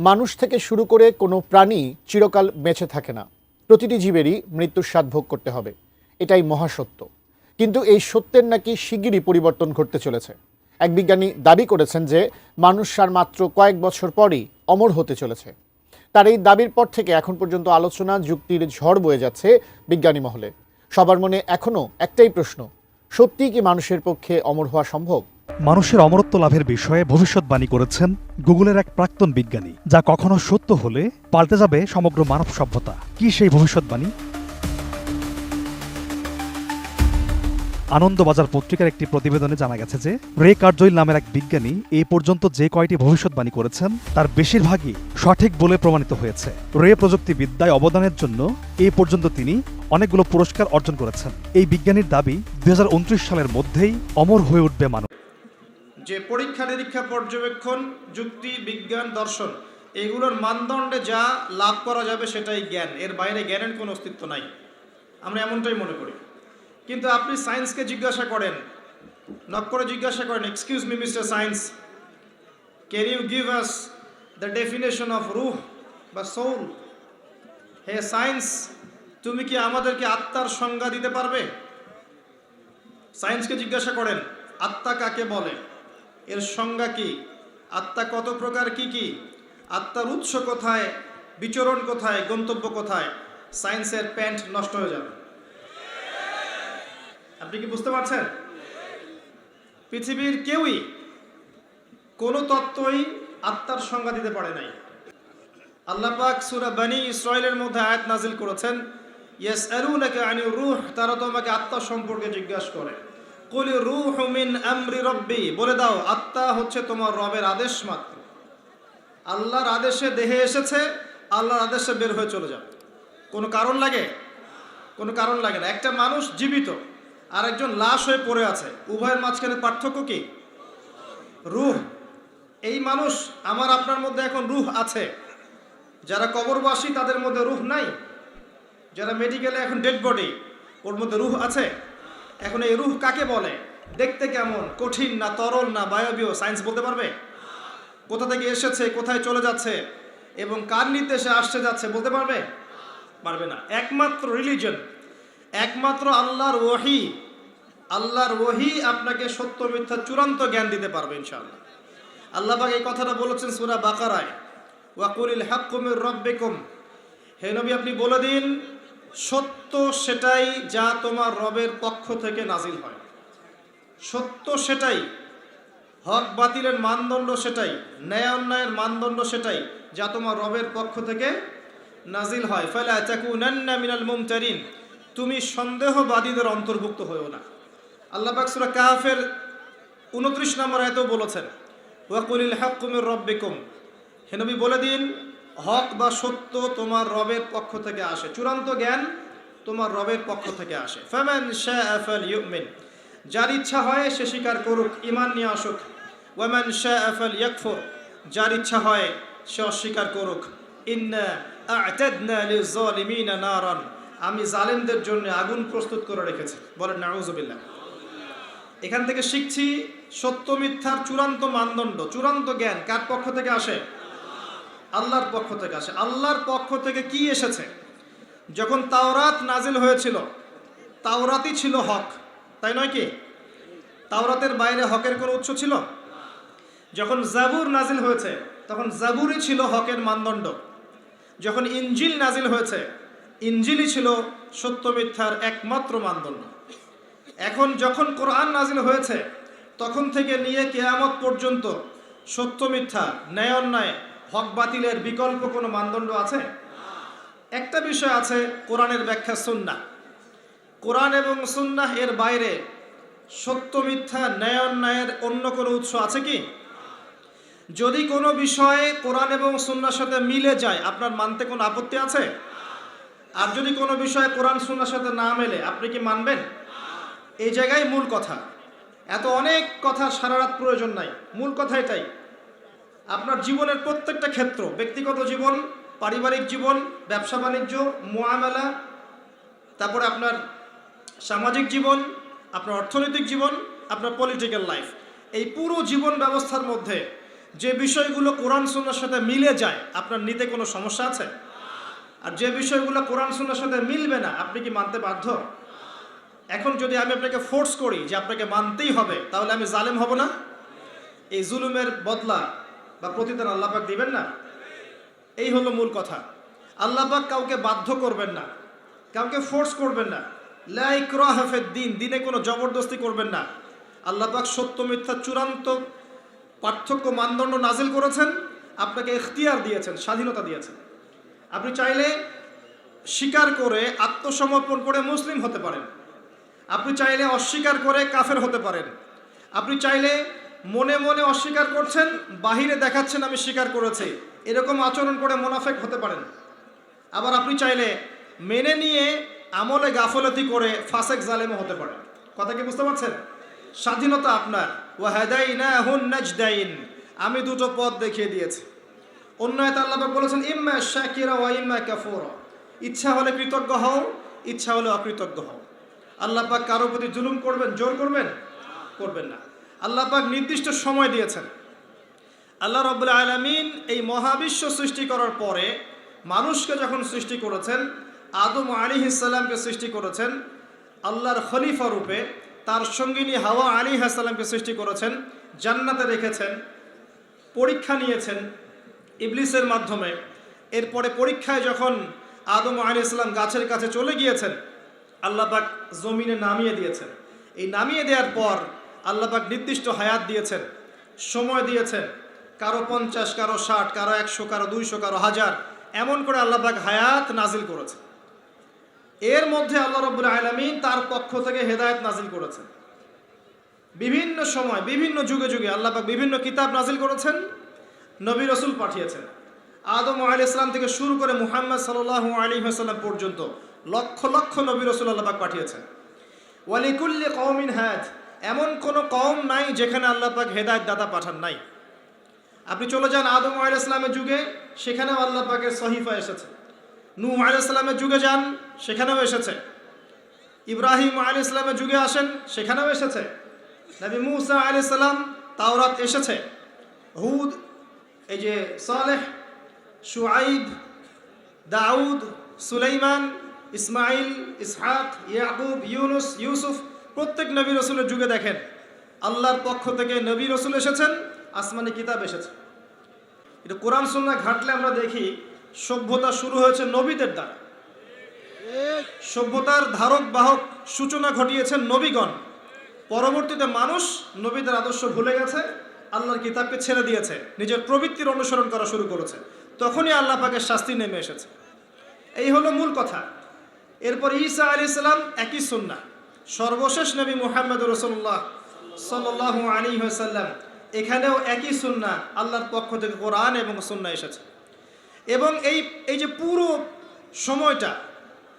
মানুষ থেকে শুরু করে কোনো প্রাণী চিরকাল বেঁচে থাকে না। প্রতিটি জীবেরই মৃত্যুর স্বাদ ভোগ করতে হবে। এটাই মহাসত্য। কিন্তু এই সত্যের নাকি শিগগিরই পরিবর্তন ঘটতে চলেছে। এক বিজ্ঞানী দাবি করেছেন যে মানুষ আর মাত্র কয়েক বছর পরই অমর হতে চলেছে। তার এই দাবির পর থেকে এখন পর্যন্ত আলোচনা যুক্তির ঝড় বয়ে যাচ্ছে বিজ্ঞানী মহলে। সবার মনে এখনও একটাই প্রশ্ন, সত্যিই কি মানুষের পক্ষে অমর হওয়া সম্ভব? মানুষের অমরত্ব লাভের বিষয়ে ভবিষ্যৎবাণী করেছেন গুগলের এক প্রাক্তন বিজ্ঞানী, যা কখনো সত্য হলে পাল্টে যাবে সমগ্র মানব সভ্যতা। কি সেই ভবিষ্যৎবাণী? আনন্দবাজার পত্রিকার একটি প্রতিবেদনে জানা গেছে যে, রে কার্জইল নামের এক বিজ্ঞানী এই পর্যন্ত যে কয়টি ভবিষ্যৎবাণী করেছেন, তার বেশিরভাগই সঠিক বলে প্রমাণিত হয়েছে। রে প্রযুক্তিবিদ্যায় অবদানের জন্য এই পর্যন্ত তিনি অনেকগুলো পুরস্কার অর্জন করেছেন। এই বিজ্ঞানীর দাবি, দুই হাজার উনত্রিশ সালের মধ্যেই অমর হয়ে উঠবে মানুষ। যে পরীক্ষা নিরীক্ষা পর্যবেক্ষণ, যুক্তি, বিজ্ঞান, দর্শন, এগুলোর মানদণ্ডে যা লাভ করা যাবে সেটাই জ্ঞান। এর বাইরে জ্ঞানের কোনো অস্তিত্ব নাই। আমরা এমনটাই মনে করি। কিন্তু আপনি সায়েন্সকে জিজ্ঞাসা করেন নক করে জিজ্ঞাসা করেন excuse me mister science can you give us the definition of রুহ বা সোল হে সায়েন্স তুমি কি আমাদেরকে আত্মার সংজ্ঞা দিতে পারবে? সায়েন্সকে জিজ্ঞাসা করেন, আত্মা কাকে বলে? এর সংজ্ঞা কি? আত্মা কত প্রকার, কি কি? আত্মার উৎস কোথায়? বিচরণ কোথায়? গন্তব্য কোথায়? সায়েন্সের প্যান্ট নষ্ট হয়ে যাবে। আপনি কি বুঝতে পারছেন? পৃথিবীর কেউই কোনো তত্ত্বই আত্মার সংজ্ঞা দিতে পারে নাই। আল্লাহ পাক সূরা বানি ইসরায়েলের মধ্যে আয়াত নাজিল করেছেন ইয়েস আলুনাকা আনি রূহ তারা তোমাকে আত্মা সম্পর্কে জিজ্ঞাসা করে। কুল রূহ মিন আমরি রব্বি। বলে দাও, আত্মা হচ্ছে তোমার রবের আদেশ মাত্র। আল্লাহর আদেশে দেহে এসেছে, আল্লাহর আদেশে বের হয়ে চলে যাবে। কোনো কারণ লাগে? কোনো কারণ লাগে না। একটা মানুষ জীবিত আর একজন লাশ হয়ে পড়ে আছে। উভয়ের মাঝখানে পার্থক্য কি? রুহ। এই মানুষ, আমার আপনার মধ্যে এখন রুহ আছে। যারা কবরবাসী, তাদের মধ্যে রুহ নাই। যারা মেডিকেলে এখন ডেড বডি ওর মধ্যে রুহ আছে। এখন এই রুহ কাকে বলে? দেখতে কেমন? কঠিন না তরল না বায়বীয়? সায়েন্স বলতে পারবে? কোথা থেকে এসেছে, কোথায় চলে যাচ্ছে এবং কার নির্দেশে আসছে, যাচ্ছে বলতে পারবে? পারবে না। একমাত্র রিলিজন একমাত্র আল্লাহর ওহি আল্লাহর ওহি আপনাকে সত্য, মিথ্যা, চূড়ান্ত জ্ঞান দিতে পারবে ইনশাআল্লাহ। আল্লাহ পাক এই কথাটা বলেছেন সূরা বাকারায়। ওয়াকুলিল হাক্কুমির রব্বিকুম। হে নবী, আপনি বলে দিন সত্য সেটাই যা তোমার রবের পক্ষ থেকে নাজিল হয়। সত্য সেটাই, হক বাতিলের মানদণ্ড সেটাই, ন্যায় অন্যায়ের মানদণ্ড সেটাই যা তোমার রবের পক্ষ থেকে নাজিল হয়। ফালা তাকুনান্না মিনাল মুমতারিন, তুমি সন্দেহবাদীদের অন্তর্ভুক্ত হয়েও না। আল্লাহ পাক সূরা কাহফের 29 নম্বর আয়াতেও বলেছেন ওয়াকুলিল হাক্কুমির রব্বিকুম। হে নবী বলে দিন হক বা সত্য তোমার রবের পক্ষ থেকে আসে। চূড়ান্ত জ্ঞান তোমার রবের পক্ষ থেকে আসে। ফামান শাআ ফালইউমিন। যার ইচ্ছা হয় সে স্বীকার করুক ইমান নিয়ে আসুক। ওয়ামান শাআ ফালইয়াকফুর। যার ইচ্ছা হয় সে অস্বীকার করুক। নারান। আমি জালেমদের জন্য আগুন প্রস্তুত করে রেখেছি। বলেন নাউজুবিল্লাহ এখান থেকে শিখছি সত্য মিথ্যার চূড়ান্ত মানদণ্ড, চূড়ান্ত জ্ঞান কার পক্ষ থেকে আসে? আল্লাহর পক্ষ থেকে আসে। আল্লাহর পক্ষ থেকে কি এসেছে? যখন তাওরাত নাজিল হয়েছিল, তাওরাতই ছিল হক, তাই নয় কি? তাওরাতের বাইরে হকের কোনো উৎস ছিল? যখন জাবুর নাজিল হয়েছে, তখন জাবুরই ছিল হকের মানদণ্ড। যখন ইঞ্জিল নাজিল হয়েছে ইঞ্জিলই ছিল সত্য মিথ্যার একমাত্র মানদণ্ড। এখন যখন কোরআন নাজিল হয়েছে, তখন থেকে নিয়ে কেয়ামত পর্যন্ত সত্য মিথ্যা, ন্যায় অন্যায় হক বাতিলের বিকল্প কোনো মানদণ্ড আছে? একটা বিষয় আছে, কোরআনের ব্যাখ্যা সুন্না কোরআন এবং সুন্নাহ এর বাইরে সত্য, মিথ্যা, ন্যায়, অন্যায়ের অন্য কোনো উৎস আছে কি? যদি কোনো বিষয়ে কোরআন এবং সুন্নার সাথে মিলে যায়, আপনার মানতে কোনো আপত্তি আছে? আর যদি কোনো বিষয়ে কোরআন, সুন্নার সাথে না মেলে, আপনি কি মানবেন? এই জায়গায় মূল কথা। এত অনেক কথা সারা রাত প্রয়োজন নাই। মূল কথা এটাই আপনার জীবনের প্রত্যেকটা ক্ষেত্র, ব্যক্তিগত জীবন, পারিবারিক জীবন, ব্যবসা বাণিজ্য, মোয়ামেলা, তারপরে আপনার সামাজিক জীবন, আপনার অর্থনৈতিক জীবন, আপনার পলিটিক্যাল লাইফ এই পুরো জীবন ব্যবস্থার মধ্যে যে বিষয়গুলো কোরআন, সুন্নার সাথে মিলে যায়, আপনার নিতে কোনো সমস্যা আছে? আর যে বিষয়গুলো কোরআন, সুন্নার সাথে মিলবে না, আপনি কি মানতে বাধ্য? এখন যদি আমি আপনাকে ফোর্স করি যে আপনাকে মানতেই হবে, তাহলে আমি জালেম হব না? এই জুলুমের বদলা বা প্রতিদান আল্লাপাক দিবেন না? এই হলো মূল কথা। আল্লাপাক কাউকে বাধ্য করবেন না, কাউকে ফোর্স করবেন না। লাইক্রাহের দিন, দিনে কোনো জবরদস্তি করবেন না। আল্লাপাক সত্য, মিথ্যা, চূড়ান্ত পার্থক্য, মানদণ্ড নাজিল করেছেন, আপনাকে এখতিয়ার দিয়েছেন, স্বাধীনতা দিয়েছেন। আপনি চাইলে স্বীকার করে আত্মসমর্পণ করে মুসলিম হতে পারেন। আপনি চাইলে অস্বীকার করে কাফের হতে পারেন। আপনি চাইলে মনে মনে অস্বীকার করছেন, বাহিরে দেখাচ্ছেন আমি স্বীকার করেছি। এরকম আচরণ করে মোনাফেক হতে পারেন। আবার আপনি চাইলে মেনে নিয়ে আমলে গাফলতি করে ফাসেক জালেমও হতে পারেন। কথা কি বুঝতে পারছেন? স্বাধীনতা আপনার। ও হেদাইনা হুন নাজদাইন। আমি দুটো পথ দেখিয়ে দিয়েছি। অন্য এক আল্লাহ বলেছেন, ইম্মা শাকিরা ওয়া ইম্মা কাফুরা। ইচ্ছা হলে কৃতজ্ঞ হও, ইচ্ছা হলে অকৃতজ্ঞ হও। আল্লাহ পাক কারও প্রতি জুলুম করবেন, জোর করবেন? করবেন না। আল্লাহ পাক নির্দিষ্ট সময় দিয়েছেন। আল্লাহ রব্বুল আলমিন এই মহাবিশ্ব সৃষ্টি করার পরে মানুষকে যখন সৃষ্টি করেছেন, আদম আলী ইসাল্লামকে সৃষ্টি করেছেন, আল্লাহর খলিফা রূপে তার সঙ্গিনী হাওয়া আলী হাসাল্লামকে সৃষ্টি করেছেন, জান্নাতে রেখেছেন, পরীক্ষা নিয়েছেন ইবলিসের মাধ্যমে। এরপরে পরীক্ষায় যখন আদম আলী ইসলাম গাছের কাছে চলে গিয়েছেন আল্লাপাক জমিনে নামিয়ে দিয়েছেন। এই নামিয়ে দেওয়ার পর আল্লাপাক নির্দিষ্ট হায়াত দিয়েছেন, সময় দিয়েছেন, কারও পঞ্চাশ, কারও ষাট, কারও একশো, কারও দুইশো, কারও হাজার, এমন করে আল্লাপাক হায়াত নাজিল করেছে এর মধ্যে আল্লাহ রব্বুল আলমিন তার পক্ষ থেকে হেদায়েত নাজিল করেছেন। বিভিন্ন সময়, বিভিন্ন যুগে যুগে আল্লাপাক বিভিন্ন কিতাব নাজিল করেছেন, নবী রসুল পাঠিয়েছেন। আদম আলী ইসলাম থেকে শুরু করে মুহাম্মদ সাল আলী হাসাল্লাম পর্যন্ত লক্ষ লক্ষ নবী রসুল আল্লাপাক পাঠিয়েছেন। ওয়ালিকুল্লি কৌমিন হ্যাদ এমন কোনো কম নাই যেখানে আল্লাপাক হেদায়ত দাতা পাঠান নাই। আপনি চলে যান আদম আলী ইসলামের যুগে, সেখানেও আল্লাহ পাকের সহিফা এসেছে। নূ আলী ইসলামের যুগে যান, সেখানেও এসেছে। ইব্রাহিম আলী ইসলামের যুগে আসেন, সেখানেও এসেছে। নবী মুসা আলী সাল্লাম তাওরাত এসেছে। হুদ, এই যে সালেহ, শুআইব, দাউদ, সুলাইমান, ইসমাইল, ইসহাক, ইয়াকুব, ইউনুস, ইউসুফ প্রত্যেক নবী রসুলের যুগে দেখেন, আল্লাহর পক্ষ থেকে নবী রসুল এসেছেন, আসমানি কিতাব এসেছে। এটা কোরআন সুন্না ঘাটলে আমরা দেখি, সভ্যতা শুরু হয়েছে নবীদের দ্বারা। সভ্যতার ধারক বাহক সূচনা ঘটিয়েছেন নবীগণ। পরবর্তীতে মানুষ নবীদের আদর্শ ভুলে গেছে, আল্লাহর কিতাবকে ছেড়ে দিয়েছে, নিজের প্রবৃত্তির অনুসরণ করা শুরু করেছে। তখনই আল্লাহ পাকের শাস্তি নেমে এসেছে। এই হলো মূল কথা। এরপর ঈসা আলী ইসলাম একই সুন্না সর্বশেষ নবী মুহাম্মদ রসুল্লাহ সাল্লাহ আলী সাল্লাম এখানেও একই সুন্না আল্লাহর পক্ষ থেকে কোরআন এবং সুন্না এসেছে। এবং এই এই যে পুরো সময়টা,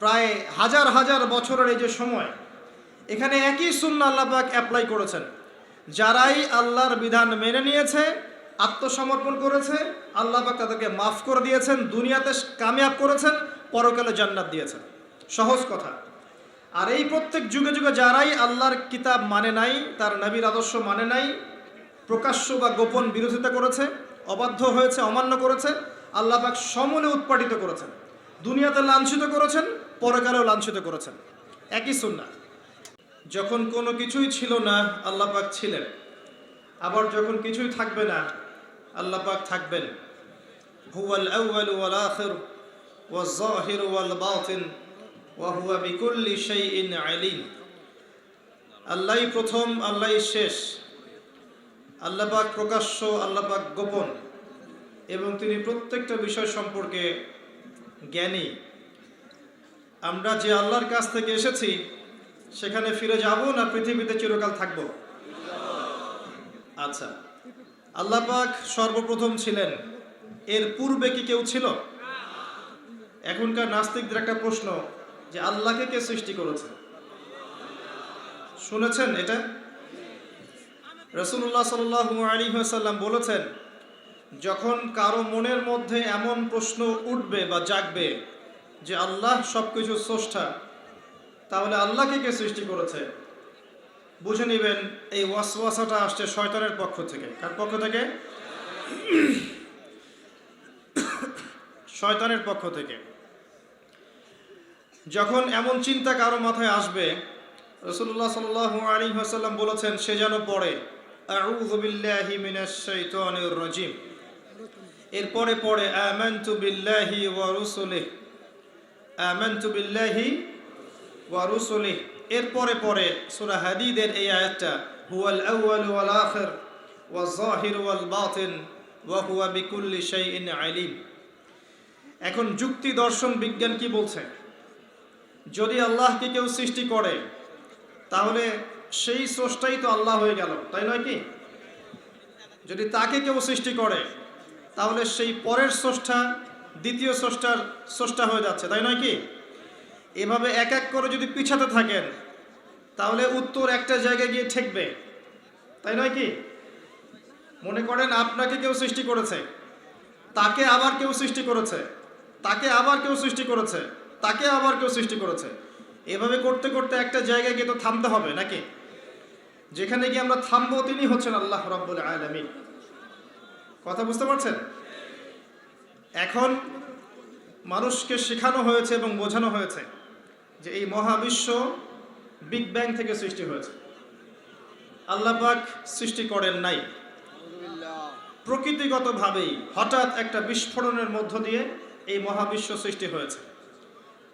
প্রায় হাজার হাজার বছরের এই যে সময়, এখানে একই সুন্না আল্লাহ পাক অ্যাপ্লাই করেছেন। যারাই আল্লাহর বিধান মেনে নিয়েছে, আত্মসমর্পণ করেছে, আল্লাহ পাক তাদেরকে মাফ করে দিয়েছেন, দুনিয়াতে কামিয়াব করেছেন, পরকালে জান্নাত দিয়েছেন। সহজ কথা। আর এই প্রত্যেক যুগে যুগে যারাই আল্লাহর কিতাব মানে নাই, তার নবীর আদর্শ মানে নাই, প্রকাশ্য বা গোপন বিরোধিতা করেছে, অবাধ্য হয়েছে, অমান্য করেছে, আল্লাহ পাক সমূলে উৎপাদিত করেছেন, দুনিয়াতে লাঞ্ছিত করেছেন, পরকালেও লাঞ্ছিত করেছেন। একই সুন্না যখন কোনো কিছুই ছিল না, আল্লাহ পাক ছিলেন। আবার যখন কিছুই থাকবে না, আল্লাহ পাক থাকবেন। হুয়াল আউয়াল ওয়াল আখির ওয়াল জাহির ওয়াল বাতিন। ওয়া হুয়া বিকুল্লি শাইইন আলিম। আল্লাহই প্রথম, আল্লাহই শেষ। আল্লাহ পাক প্রকাশ্য, আল্লাহ পাক গোপন। এবং তিনি প্রত্যেকটা বিষয় সম্পর্কে জ্ঞানী। আমরা যে আল্লাহর কাছ থেকে এসেছি, সেখানে ফিরে যাব না পৃথিবীতে চিরকাল থাকব? আচ্ছা। আল্লাহ সর্বপ্রথম ছিলেন। এর পূর্বে কি কেউ ছিল? এখনকার নাস্তিকদের একটা প্রশ্ন যে আল্লাহকে কে সৃষ্টি করেছে? শুনেছেন এটা? রসুল্লাহ সাল্লু আলী সাল্লাম বলেছেন, যখন কারও মনের মধ্যে এমন প্রশ্ন উঠবে বা জাগবে যে আল্লাহ সব কিছু স্রষ্টা, তাহলে আল্লাহকে কে সৃষ্টি করেছে? বুঝে নেবেন, এই ওয়াসওয়াসাটা আসছে শয়তানের পক্ষ থেকে। কার পক্ষ থেকে? শয়তানের পক্ষ থেকে। যখন এমন চিন্তা কারও মাথায় আসবে রসুল্লাহ সাল আলী হাসাল্লাম বলেছেন, সে যেন পড়ে রাজিম। এরপরে পড়ে, আমানতু বিল্লাহি ওয়া রুসুলিহি। আমানতু বিল্লাহি ওয়া রুসুলিহি। এরপরে পরে সূরা হাদীদের এই আয়াতটা, হুয়াল আউয়াল ওয়াল আখির ওয়াল যাহির ওয়াল বাতিন ওয়া হুয়া বিকুল্লি শাইইন আলিম। এখন যুক্তি দর্শন বিজ্ঞান কি বলছে? যদি আল্লাহকে কেউ সৃষ্টি করে, তাহলে সেই স্রষ্টাই তো আল্লাহ হয়ে গেল, তাই নয় কি? যদি তাকে কেউ সৃষ্টি করে, তাহলে সেই পরের স্রষ্টা দ্বিতীয় স্রষ্টার স্রষ্টা হয়ে যাচ্ছে, তাই নয় কি? এভাবে এক এক করে যদি পিছাতে থাকেন, তাহলে উত্তর একটা জায়গায় গিয়ে ঠেকবে, তাই নয় কি? মনে করেন আপনাকে কেউ সৃষ্টি করেছে, তাকে আবার কেউ সৃষ্টি করেছে, তাকে আবার কেউ সৃষ্টি করেছে তাকে আবার কেউ সৃষ্টি করেছে। এভাবে করতে করতে একটা জায়গায় গিয়ে তো থামতে হবে নাকি? যেখানে গিয়ে আমরা থামবো তিনি হচ্ছেন আল্লাহ রব্বুল আলমিন। কথা বুঝতে পারছেন? এখন মানুষকে শেখানো হয়েছে এবং বোঝানো হয়েছে যে এই মহাবিশ্ব বিগ ব্যাং থেকে সৃষ্টি হয়েছে। আল্লাহ পাক সৃষ্টি করেন নাই। প্রকৃতিগতভাবেই হঠাৎ একটা বিস্ফোরণের মধ্য দিয়ে এই মহাবিশ্ব সৃষ্টি হয়েছে।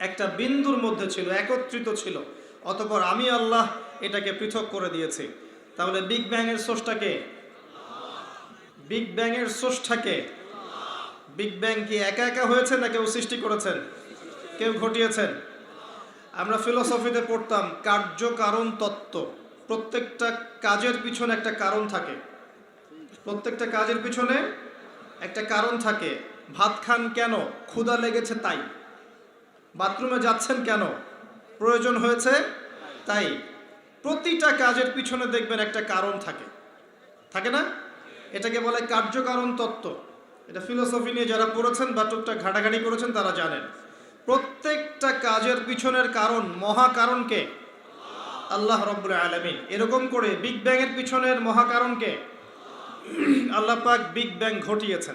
একটা বিন্দুর মধ্যে ছিল, একত্রিত ছিল। অতপর আমি আল্লাহ এটাকে পৃথক করে দিয়েছি। তাহলে বিগ ব্যাং এর সোর্সটাকে বিগ ব্যাং এর সোর্সটাকে বিগ ব্যাং কি একা একা হয়েছে না কেউ সৃষ্টি করেছেন? কেউ ঘটিয়েছেন? আমরা ফিলোসফিতে পড়তাম, কার্য কারণ তত্ত্ব। প্রত্যেকটা কাজের পিছনে একটা কারণ থাকে। প্রত্যেকটা কাজের পিছনে একটা কারণ থাকে। ভাত খান কেন? ক্ষুধা লেগেছে তাই। বাথরুমে যাচ্ছেন কেন? প্রয়োজন হয়েছে? তাই প্রতিটা কাজের পিছনে দেখবেন একটা কারণ থাকে। থাকে না? এটাকে বলে কার্যকারণ তত্ত্ব। এটা ফিলোসফি নিয়ে যারা পড়েছেন বা টুকটাক ঘাটাঘাটি করেছেন তারা জানেন। প্রত্যেকটা কাজের পিছনের কারণ মহা কারণকে আল্লাহ রব্বুল আলমিন। এরকম করে বিগ ব্যাং এর পিছনের মহাকারণকে আল্লাহ পাক বিগ ব্যাং ঘটিয়েছেন।